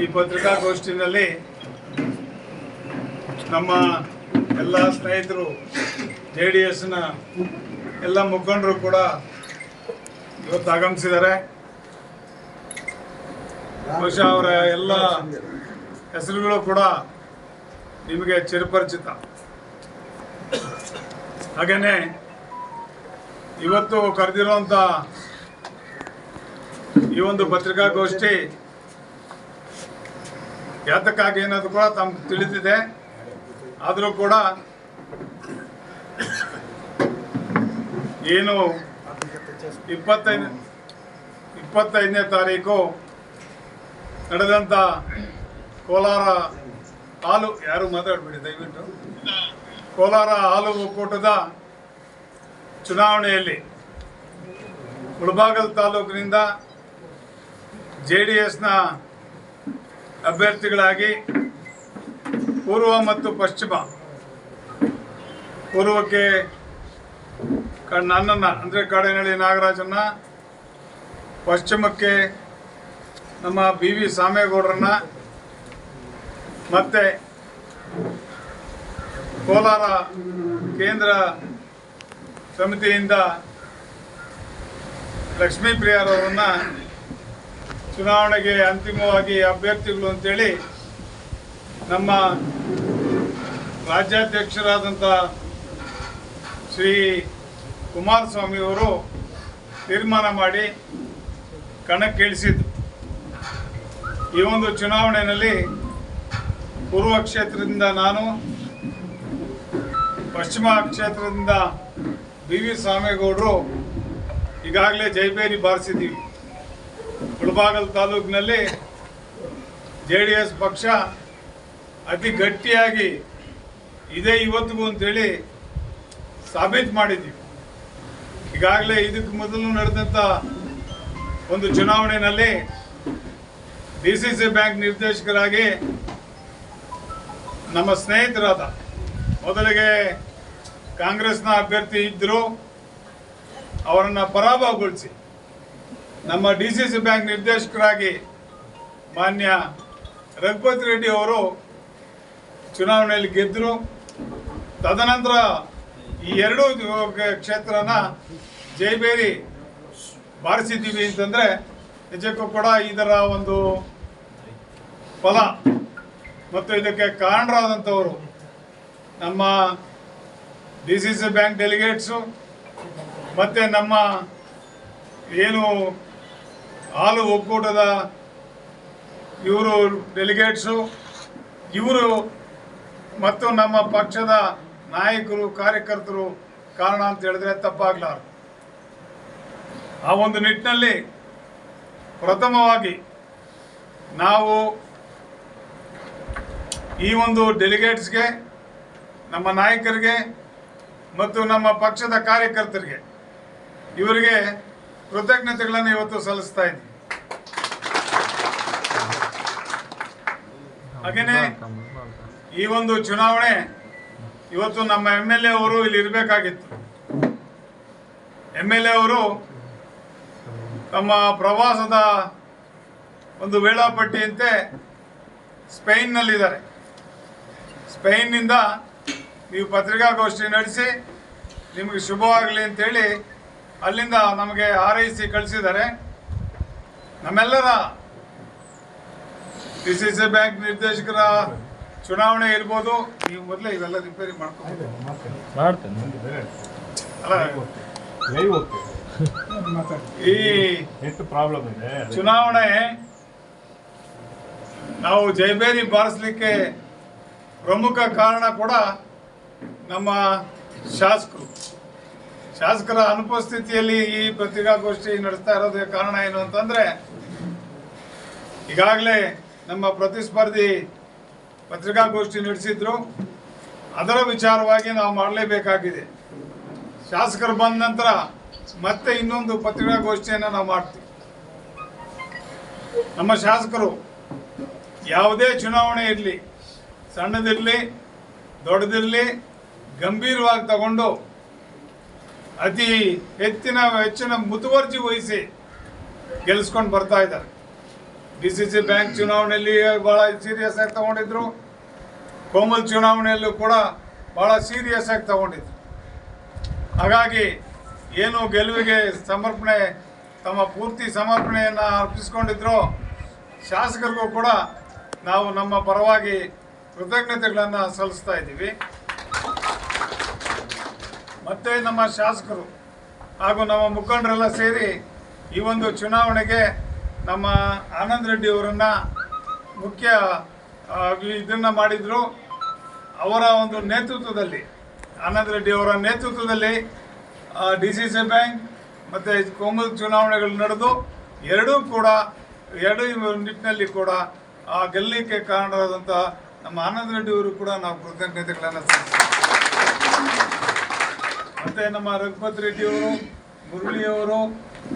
ಈ ಪತ್ರಿಕಾಗೋಷ್ಠಿನಲ್ಲಿ ನಮ್ಮ ಎಲ್ಲ ಸ್ನೇಹಿತರು, ಜೆ ಡಿ ಎಸ್ನ ಎಲ್ಲ ಮುಖಂಡರು ಕೂಡ ಇವತ್ತು ಆಗಮಿಸಿದ್ದಾರೆ. ಬಹುಶಃ ಅವರ ಎಲ್ಲ ಹೆಸರುಗಳು ಕೂಡ ನಿಮಗೆ ಚಿರಪರಿಚಿತ. ಹಾಗೇನೆ ಇವತ್ತು ಕರೆದಿರುವಂಥ ಈ ಒಂದು ಪತ್ರಿಕಾಗೋಷ್ಠಿ ಯಾತಕ್ಕಾಗಿ ಅನ್ನೋದು ಕೂಡ ತಮ್ಗೆ ತಿಳಿದಿದೆ. ಆದರೂ ಕೂಡ ಏನು ಇಪ್ಪತ್ತೈದು ಇಪ್ಪತ್ತೈದನೇ ತಾರೀಕು ನಡೆದಂಥ ಕೋಲಾರ ಹಾಲು, ಯಾರು ಮಾತಾಡಬೇಡಿ, ದಯವಿಟ್ಟು. ಕೋಲಾರ ಹಾಲು ಒಕ್ಕೂಟದ ಚುನಾವಣೆಯಲ್ಲಿ ಮುಳಬಾಗಲ್ ತಾಲೂಕಿನಿಂದ ಜೆ ಡಿ ಎಸ್ನ ಅಭ್ಯರ್ಥಿಗಳಾಗಿ ಪೂರ್ವ ಮತ್ತು ಪಶ್ಚಿಮ. ಪೂರ್ವಕ್ಕೆ ನನ್ನನ್ನು, ಅಂದರೆ ಕಾಡೇನಹಳ್ಳಿ ನಾಗರಾಜನ್ನ, ಪಶ್ಚಿಮಕ್ಕೆ ನಮ್ಮ ಬಿ ವಿ ಸಾಮೇಗೌಡರನ್ನ ಮತ್ತು ಕೋಲಾರ ಕೇಂದ್ರ ಸಮಿತಿಯಿಂದ ಲಕ್ಷ್ಮೀ ಪ್ರಿಯಾರವರನ್ನ ಚುನಾವಣೆಗೆ ಅಂತಿಮವಾಗಿ ಅಭ್ಯರ್ಥಿಗಳು ಅಂತೇಳಿ ನಮ್ಮ ರಾಜ್ಯಾಧ್ಯಕ್ಷರಾದಂಥ ಶ್ರೀ ಕುಮಾರಸ್ವಾಮಿಯವರು ತೀರ್ಮಾನ ಮಾಡಿ ಕಣಕ್ಕಿಳಿಸಿದ್ರು ಈ ಒಂದು ಚುನಾವಣೆಯಲ್ಲಿ ಪೂರ್ವ ಕ್ಷೇತ್ರದಿಂದ ನಾನು, ಪಶ್ಚಿಮ ಕ್ಷೇತ್ರದಿಂದ ಬಿ ವಿ ಸ್ವಾಮೇಗೌಡರು ಈಗಾಗಲೇ ಜೈಬೇರಿ ಬಾರಿಸಿದ್ದೀವಿ. ಮುಳಬಾಗಲ್ ತಾಲೂಕಿನಲ್ಲಿ ಜೆ ಡಿ ಎಸ್ ಪಕ್ಷ ಅತಿ ಗಟ್ಟಿಯಾಗಿ ಇದೇ ಇವತ್ತಿಗೂ ಅಂತೇಳಿ ಸಾಬೀತು ಮಾಡಿದ್ದೀವಿ ಈಗಾಗಲೇ ಇದಕ್ಕೆ ಮೊದಲು ನಡೆದಂಥ ಒಂದು ಚುನಾವಣೆಯಲ್ಲಿ ಡಿ ಸಿ ಸಿ ಬ್ಯಾಂಕ್ ನಿರ್ದೇಶಕರಾಗಿ ನಮ್ಮ ಸ್ನೇಹಿತರಾದ ಮೊದಲಿಗೆ ಕಾಂಗ್ರೆಸ್ನ ಅಭ್ಯರ್ಥಿ ಇದ್ದರು ಅವರನ್ನು ಪರಾಭವಗೊಳಿಸಿ. ನಮ್ಮ ಡಿ ಸಿ ಸಿ ಬ್ಯಾಂಕ್ ನಿರ್ದೇಶಕರಾಗಿ ಮಾನ್ಯ ರಘುಪತಿ ರೆಡ್ಡಿ ಅವರು ಚುನಾವಣೆಯಲ್ಲಿ ಗೆದ್ದರು. ತದನಂತರ ಈ ಎರಡೂ ಕ್ಷೇತ್ರನ ಜೈಬೇರಿ ಬಾರಿಸಿದ್ದೀವಿ ಅಂತಂದರೆ ನಿಜಕ್ಕೂ ಕೂಡ ಇದರ ಒಂದು ಫಲ ಮತ್ತು ಇದಕ್ಕೆ ಕಾರಣರಾದಂಥವರು ನಮ್ಮ D C C bank delegates, ಮತ್ತು ನಮ್ಮ ಏನು ಹಾಲು ಒಕ್ಕೂಟದ ಇವರು ಡೆಲಿಗೇಟ್ಸು ಇವರು ಮತ್ತು ನಮ್ಮ ಪಕ್ಷದ ನಾಯಕರು, ಕಾರ್ಯಕರ್ತರು ಕಾರಣ ಅಂತ ಹೇಳಿದ್ರೆ ತಪ್ಪಾಗಲಾರದು. ಆ ಒಂದು ನಿಟ್ಟಿನಲ್ಲಿ ಪ್ರಥಮವಾಗಿ ನಾವು ಈ ಒಂದು ಡೆಲಿಗೇಟ್ಸ್ಗೆ ನಮ್ಮ ನಾಯಕರಿಗೆ ಮತ್ತು ನಮ್ಮ ಪಕ್ಷದ ಕಾರ್ಯಕರ್ತರಿಗೆ, ಇವರಿಗೆ ಕೃತಜ್ಞತೆಗಳನ್ನು ಇವತ್ತು ಸಲ್ಲಿಸ್ತಾ ಇದ್ದೀನಿ ಹಾಗೇನೆ ಈ ಒಂದು ಚುನಾವಣೆ ಇವತ್ತು ನಮ್ಮ ಎಂ ಎಲ್ ಎ ಅವರು ಇಲ್ಲಿ ಇರಬೇಕಾಗಿತ್ತು. ಎಂ ಎಲ್ ಎ ಅವರು ತಮ್ಮ ಪ್ರವಾಸದ ಒಂದು ವೇಳಾಪಟ್ಟಿಯಂತೆ ಸ್ಪೇನ್ನಲ್ಲಿದ್ದಾರೆ. ಸ್ಪೇನ್ನಿಂದ ನೀವು ಪತ್ರಿಕಾಗೋಷ್ಠಿ ನಡೆಸಿ ನಿಮಗೆ ಶುಭವಾಗಲಿ ಅಂತೇಳಿ ಅಲ್ಲಿಂದ ನಮಗೆ ಹಾರೈಸಿ ಕಳಿಸಿದ್ದಾರೆ. ನಮ್ಮೆಲ್ಲರ ಡಿ ಸಿ ಸಿ ಬ್ಯಾಂಕ್ ನಿರ್ದೇಶಕರ ಚುನಾವಣೆ ಇರ್ಬೋದು. ನೀವು ಮೊದಲೇ ಇವೆಲ್ಲ ರಿಪೇರಿ ಮಾಡ್ಕೊಂಡು ಈ ಪ್ರಾಬ್ಲಮ್ ಇದೆ ಚುನಾವಣೆ ನಾವು ಜೈಬೇರಿ ಬಾರಿಸ್ಲಿಕ್ಕೆ ಪ್ರಮುಖ ಕಾರಣ ಕೂಡ ನಮ್ಮ ಶಾಸಕರು. ಶಾಸಕರ ಅನುಪಸ್ಥಿತಿಯಲ್ಲಿ ಈ ಪತ್ರಿಕಾಗೋಷ್ಠಿ ನಡೆಸ್ತಾ ಇರೋದಕ್ಕೆ ಕಾರಣ ಏನು ಅಂತಂದ್ರೆ, ಈಗಾಗಲೇ ನಮ್ಮ ಪ್ರತಿಸ್ಪರ್ಧಿ ಪತ್ರಿಕಾಗೋಷ್ಠಿ ನಡೆಸಿದ್ರು. ಅದರ ವಿಚಾರವಾಗಿ ನಾವು ಮಾಡಲೇಬೇಕಾಗಿದೆ. ಶಾಸಕರು ಬಂದ ನಂತರ ಮತ್ತೆ ಇನ್ನೊಂದು ಪತ್ರಿಕಾಗೋಷ್ಠಿಯನ್ನು ನಾವು ಮಾಡ್ತೀವಿ. ನಮ್ಮ ಶಾಸಕರು ಯಾವುದೇ ಚುನಾವಣೆ ಇರಲಿ, ಸಣ್ಣದಿರಲಿ, ದೊಡ್ಡದಿರಲಿ, ಗಂಭೀರವಾಗಿ ತಗೊಂಡು ಅತಿ ಹೆಚ್ಚಿನ ಹೆಚ್ಚಿನ ಮುತುವರ್ಜಿ ವಹಿಸಿ ಗೆಲ್ಲಿಸ್ಕೊಂಡು ಬರ್ತಾ ಇದ್ದಾರೆ. ಡಿ ಸಿ ಸಿ ಬ್ಯಾಂಕ್ ಚುನಾವಣೆಯಲ್ಲಿ ಭಾಳ ಸೀರಿಯಸ್ ಆಗಿ ತಗೊಂಡಿದ್ರು. ಕೋಮಲ್ ಚುನಾವಣೆಯಲ್ಲೂ ಕೂಡ ಭಾಳ ಸೀರಿಯಸ್ ಆಗಿ ತಗೊಂಡಿದ್ರು. ಹಾಗಾಗಿ ಏನು ಗೆಲುವಿಗೆ ಸಮರ್ಪಣೆ, ತಮ್ಮ ಪೂರ್ತಿ ಸಮರ್ಪಣೆಯನ್ನು ಅರ್ಪಿಸ್ಕೊಂಡಿದ್ರು ಶಾಸಕರಿಗೂ ಕೂಡ ನಾವು ನಮ್ಮ ಪರವಾಗಿ ಕೃತಜ್ಞತೆಗಳನ್ನು ಸಲ್ಲಿಸ್ತಾ ಇದ್ದೀವಿ. ಮತ್ತೆ ನಮ್ಮ ಶಾಸಕರು ಹಾಗೂ ನಮ್ಮ ಮುಖಂಡರೆಲ್ಲ ಸೇರಿ ಈ ಒಂದು ಚುನಾವಣೆಗೆ ನಮ್ಮ ಆನಂದ್ ರೆಡ್ಡಿ ಅವರನ್ನ ಮುಖ್ಯ ಇದನ್ನ ಮಾಡಿದ್ರು. ಅವರ ಒಂದು ನೇತೃತ್ವದಲ್ಲಿ, ಆನಂದ್ ರೆಡ್ಡಿ ಅವರ ನೇತೃತ್ವದಲ್ಲಿ ಡಿ ಸಿ ಸಿ ಬ್ಯಾಂಕ್ ಮತ್ತು ಕೋಮಲ್ ಚುನಾವಣೆಗಳು ನಡೆದು, ಎರಡೂ ಕೂಡ, ಎರಡೂ ನಿಟ್ಟಿನಲ್ಲಿ ಕೂಡ, ಆ, ಗೆಲ್ಲಲಿಕ್ಕೆ ಕಾರಣರಾದಂಥ ನಮ್ಮ ಆನಂದ್ ರೆಡ್ಡಿ ಅವರು ಕೂಡ ನಾವು ಕೃತಜ್ಞತೆಗಳನ್ನು ಸಲ್ಲಿಸ್ತೀವಿ. ಮತ್ತೆ ನಮ್ಮ ರಘುಪತ್ ರೆಡ್ಡಿ ಅವರು ಮುರಳಿ ಅವರು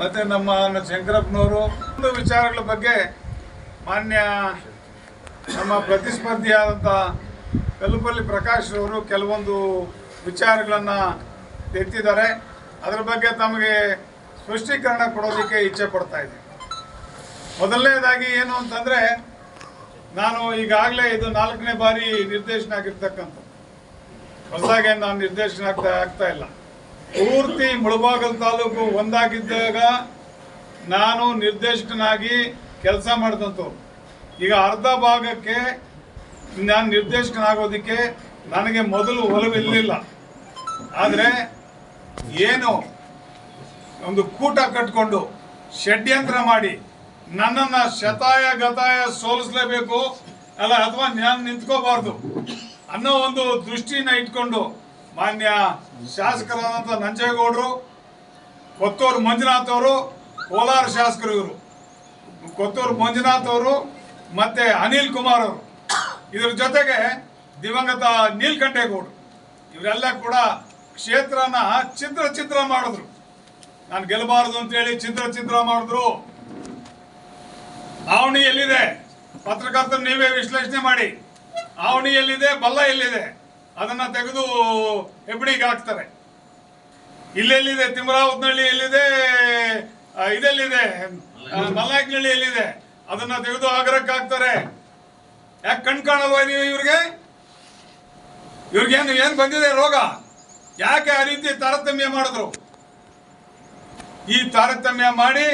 ಮತ್ತೆ ನಮ್ಮ ಶಂಕರಪ್ಪನವರು. ಒಂದು ವಿಚಾರಗಳ ಬಗ್ಗೆ ಮಾನ್ಯ ನಮ್ಮ ಪ್ರತಿಸ್ಪರ್ಧಿಯಾದಂಥ ಕಲ್ಲುಪಲ್ಲಿ ಪ್ರಕಾಶ್ ಅವರು ಕೆಲವೊಂದು ವಿಚಾರಗಳನ್ನು ಎತ್ತಿದ್ದಾರೆ. ಅದರ ಬಗ್ಗೆ ತಮಗೆ ಸ್ಪಷ್ಟೀಕರಣ ಕೊಡೋದಕ್ಕೆ ಇಚ್ಛೆ ಪಡ್ತಾ ಇದೆ ಮೊದಲನೇದಾಗಿ ಏನು ಅಂತಂದರೆ, ನಾನು ಈಗಾಗಲೇ ಇದು ನಾಲ್ಕನೇ ಬಾರಿ ನಿರ್ದೇಶನ ಆಗಿರ್ತಕ್ಕಂಥ ಹೊಸದಾಗಿ ನಾನು ನಿರ್ದೇಶನ ಆಗ್ತಾ ಆಗ್ತಾ ಇಲ್ಲ. ಪೂರ್ತಿ ಮುಳಬಾಗಲ್ ತಾಲೂಕು ಒಂದಾಗಿದ್ದಾಗ ನಾನು ನಿರ್ದೇಶಕನಾಗಿ ಕೆಲಸ ಮಾಡಿದಂಥವ್ರು ಈಗ ಅರ್ಧ ಭಾಗಕ್ಕೆ ನಾನು ನಿರ್ದೇಶಕನಾಗೋದಕ್ಕೆ ನನಗೆ ಮೊದಲು ಒಲವಿರಲಿಲ್ಲ ಆದರೆ ಏನು ಒಂದು ಕೂಟ ಕಟ್ಕೊಂಡು ಷಡ್ಯಂತ್ರ ಮಾಡಿ ನನ್ನನ್ನು ಶತಾಯ ಗತಾಯ ಸೋಲಿಸಲೇಬೇಕು ಅಲ್ಲ, ಅಥವಾ ನಾನು ನಿಂತ್ಕೋಬಾರ್ದು. ಅನ್ನೋ ಒಂದು ದೃಷ್ಟಿನ ಇಟ್ಕೊಂಡು ಮಾನ್ಯ ಶಾಸಕರಾದಂತ ನಂಜೇಗೌಡರು, ಕೊತ್ತೂರು ಮಂಜುನಾಥ್ ಅವರು, ಕೋಲಾರ ಶಾಸಕರು ಇವರು. ಕೊತ್ತೂರು ಮಂಜುನಾಥ್ ಅವರು ಮತ್ತೆ ಅನಿಲ್ ಕುಮಾರ್ ಅವರು. ಇದ್ರ ಜೊತೆಗೆ ದಿವಂಗತ ನೀಲ್ಕಂಠೇಗೌಡರು. ಇವರೆಲ್ಲ ಕೂಡ ಕ್ಷೇತ್ರನ ಚಿತ್ರ ಚಿತ್ರ ಮಾಡಿದ್ರು. ನಾನು ಗೆಲ್ಲಬಾರದು ಅಂತೇಳಿ ಚಿತ್ರ ಚಿತ್ರ ಮಾಡಿದ್ರು. ಆವಣಿ ಎಲ್ಲಿದೆ? ಪತ್ರಕರ್ತರು ನೀವೇ ವಿಶ್ಲೇಷಣೆ ಮಾಡಿ. ಆವಣಿ ಎಲ್ಲಿದೆ ಬಲ್ಲ ಎಲ್ಲಿದೆ? ಅದನ್ನ ತೆಗೆದು ಹೆಬ್ಬಡಿಗೆ ಹಾಕ್ತಾರೆ. ಇಲ್ಲೆಲ್ಲಿದೆ ತಿಮ್ರಾವತ್ನಹಳ್ಳಿ ಎಲ್ಲಿದೆ ಇದೆಲ್ಲಿದೆ ಆ, ಎಲ್ಲಿದೆ? ಅದನ್ನ ತೆಗೆದು ಆಗ್ರಕ್ಕೆ ಹಾಕ್ತಾರೆ. ಯಾಕೆ ಕಣ್ ಕಾಣಲ್ವಾ ನೀವು ಇವ್ರಿಗೆ? ಇವ್ರಿಗೇನು ಏನ್ ಬಂದಿದೆ ರೋಗ? ಯಾಕೆ ಆ ರೀತಿ ತಾರತಮ್ಯ ಮಾಡಿದ್ರು? ಈ ತಾರತಮ್ಯ ಮಾಡಿ